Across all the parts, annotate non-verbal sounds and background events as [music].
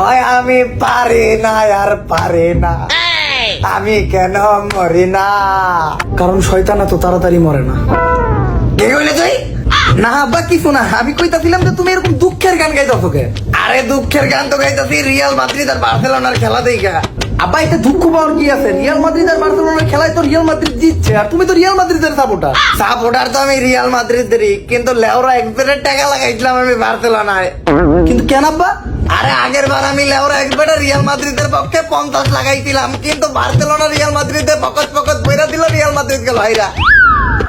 ওই আমি পারি না আর পারি না। আমি কেন মরি না? কারণ শয়তান এত তাড়াতাড়ি মরে না। কি কইলে তুই? না আব্বা কিছু না। আমি কইতাছিলাম যে তুমি এরকম দুঃখের গান গাইতাছো কে? আরে দুঃখের গান তো গাইতেছি রিয়াল মাদ্রিদ আর বার্সেলোনার খেলা দেখা। আব্বা এতে দুঃখ পাওয়ার কি আছে? রিয়াল মাদ্রিদ আর বার্সেলোনার খেলায় তো রিয়াল মাদ্রিদ জিতছে আর তুমি তো রিয়াল মাদ্রিদের সাপোর্টার সাপোর্টার তো আমি রিয়াল মাদ্রিদেরই কিন্তু লেওরা একবারের টাকা লাগাইছিলাম আমি বার্সেলোনায়। কিন্তু কেন আব্বা? আরে আগের বার আমি লেওরা একবারে রিয়াল মাদ্রিদের পক্ষে পঞ্চাশ লাগাইছিলাম, কিন্তু বার্সেলোনা রিয়াল মাদ্রিদের পকত পকত বইরা দিল রিয়াল মাদ্রিদ কে ভাইরা।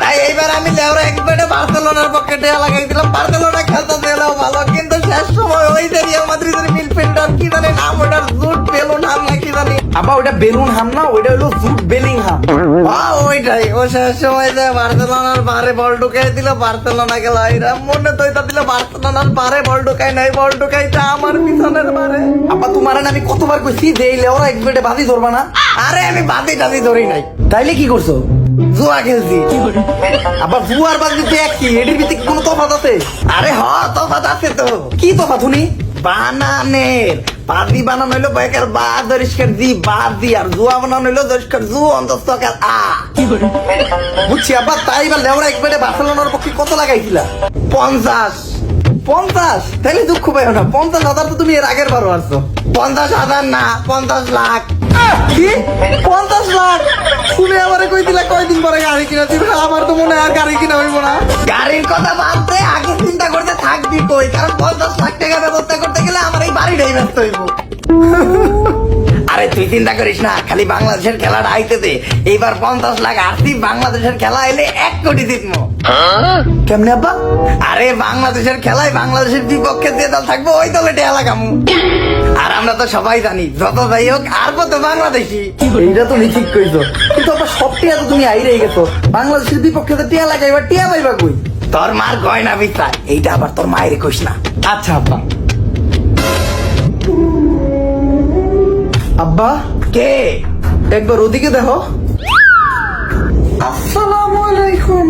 তাই এইবার আমি লেওরা একবারে বার্সেলোনার পক্ষে টেয়া লাগাইছিলাম। বার্সেলোনা খেলতে দিলেও ভালো, কিন্তু শেষ সময় ওই যে রিয়াল মাদ্রিদের মিডফিল্ডার কি জানে নাম ওটার জানি ওইটা বেলুন হাম না? ওইটা হলো জুট বেলিং হাম ওইটাই। ও শেষ সময় যে বার্সেলোনার বারে বল ঢুকাই দিল বার্সেলোনা গেল। এরা মনে তো এটা দিল বার্সেলোনার বারে বল ঢুকাই নাই বল ঢুকাইটা আমার পিছনের বারে। আব্বা তোমার আমি কতবার কইছি যে এই লেওরা এক বেটে বাদি ধরবা না? আরে আমি বাদি টাদি ধরি নাই। তাইলে কি করছ? জুয়া খেলছি। আবার জুয়ার বাদি তো একই এটির ভিত্তিক কোনো তফাৎ আছে? আরে হ তফাত আছে তো। কি তফাৎ শুনি বানানের। পাতি বানানো হইল বেকার বা দরিষ্কার দি আর জুয়া বানানো হইল দরিষ্কার জু অন্তস্তকার আ। বুঝছি আব্বা, তাই বা লেওরা এক বেটে বার্সেলোনার পক্ষে কত লাগাইছিলা? পঞ্চাশ। পঞ্চাশ? তাইলে দুঃখ পাইও না। পঞ্চাশ হাজার তো তুমি এর আগের বারো আসছো পঞ্চাশ হাজার না, পঞ্চাশ লাখ। কি? পঞ্চাশ লাখ? তুমি আমারে কই দিলা কয়দিন পরে গাড়ি কিনা দিবে? আমার তো মনে আর গাড়ি কিনা হইব না। গাড়ির কথা বাদতে আগে চিন্তা করতে থাকবি কই? কারণ পঞ্চাশ লাখ টাকা ব্যবস্থা করতে হইব [laughs] আরে তুই চিন্তা করিস না খালি বাংলাদেশের খেলাটা আইতে দে। এইবার পঞ্চাশ লাখ আরতি বাংলাদেশের খেলা এলে এক কোটি জিতবো। কেমনে আব্বা? আরে বাংলাদেশের খেলায় বাংলাদেশের বিপক্ষে যে দল থাকব ওই দলে টেয়া লাগামু। আর আমরা তো সবাই জানি যত যাই হোক আর কত বাংলাদেশি। এইটা তুমি ঠিক কইছো। কিন্তু আবার সব টিয়া তো তুমি আইরেই গেছো। বাংলাদেশের বিপক্ষে তো টিয়া লাগাইবা টিয়া পাইবা কই? তোর মার গয়না বিচার এইটা আবার তোর মায়ের কইস না। আচ্ছা আব্বা। আব্বা? কে? একবার ওদিকে দেখো। আসসালামু আলাইকুম।